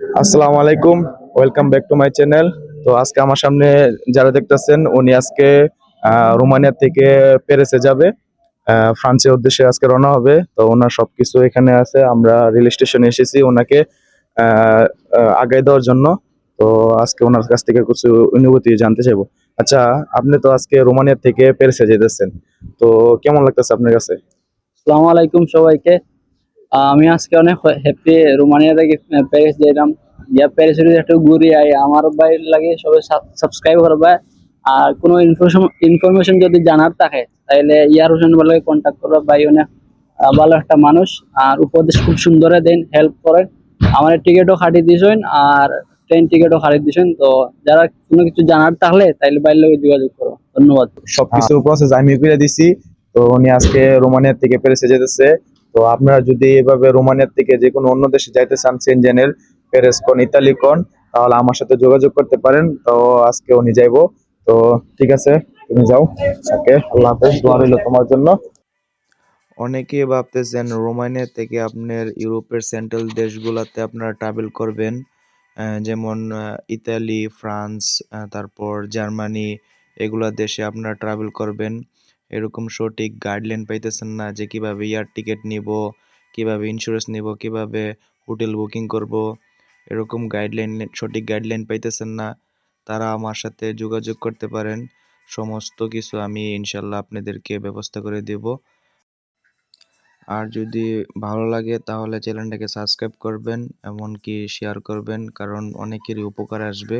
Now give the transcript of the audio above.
আসসালামু আলাইকুম welcome back to my channel তো আজকে আমার সামনে যারা দেখতেছেন, উনি আজকে রোমানিয়া থেকে প্যারিসে যাবে। ফ্রান্সের উদ্দেশ্যে আজকে রওনা হবে। তো ওনার সবকিছু এখানে আছে, আমরা রেল স্টেশনে এসেছি ওনাকে আগায় দেওয়ার জন্য। তো আজকে ওনার কাছ থেকে কিছু অনুভূতি জানতে চাইব। আচ্ছা আপনি তো আজকে রোমানিয়া থেকে প্যারিসে যেতেছেন। তো কেমন লাগতেছে আপনার কাছে? আসসালামু আলাইকুম সবাইকে। আমি আজকে অনেক হ্যাপি রোমানিয়া থেকে প্যারিস যাইলাম গিয়া প্যারিসের একটু ঘুরি আই, আমার বাইর লাগে সবাই সাবস্ক্রাইব করবে আর কোনো ইনফরমেশন ইনফরমেশন যদি জানার থাকে তাহলে ইয়ার হোসেন বলে কন্ট্যাক্ট করবে। ভাই অনেক ভালো একটা মানুষ। আর উপদেশ খুব সুন্দর দেন হেল্প করেন। আমার টিকিটও খাটিয়ে দিয়েছেন আর ট্রেন টিকিটও খাটিয়ে দিয়েছেন তো যারা কোনো কিছু জানার থাকলে তাইলে বাইরের লোক যোগাযোগ করো। ধন্যবাদ। সবকিছু প্রসেস আমি দিছি। তো উনি আজকে রোমানিয়া থেকে প্যারিসে যেতেছে। তো আপনারা যদি এভাবে রোমানিয়া থেকে যে কোনো অন্য দেশে যাইতে চান সেনজেনের ইতালি কোন, তাহলে আমার সাথে যোগাযোগ করতে পারেন। তো আজকে উনি যাইবো। তো ঠিক আছে, তুমি যাও। ওকে, আল্লাহ হাফেজ। দোয়া রইল তোমার জন্য। অনেকেই ভাবতেছেন রোমানিয়া থেকে আপনার ইউরোপের সেন্ট্রাল দেশগুলোতে আপনারা ট্রাভেল করবেন। যেমন ইতালি, ফ্রান্স তারপর জার্মানি, এগুলা দেশে আপনারা ট্রাভেল করবেন। এরকম সঠিক গাইডলাইন পাইতেছেন না যে কীভাবে এয়ার টিকিট নিব, কীভাবে ইন্স্যুরেন্স নিব, কীভাবে হোটেল বুকিং করব, এরকম গাইডলাইন সঠিক গাইডলাইন পাইতেছেন না, তারা আমার সাথে যোগাযোগ করতে পারেন। সমস্ত কিছু আমি ইনশাল্লাহ আপনাদেরকে ব্যবস্থা করে দেব। আর যদি ভালো লাগে তাহলে চ্যানেলটাকে সাবস্ক্রাইব করবেন, এমনকি শেয়ার করবেন, কারণ অনেকেরই উপকার আসবে।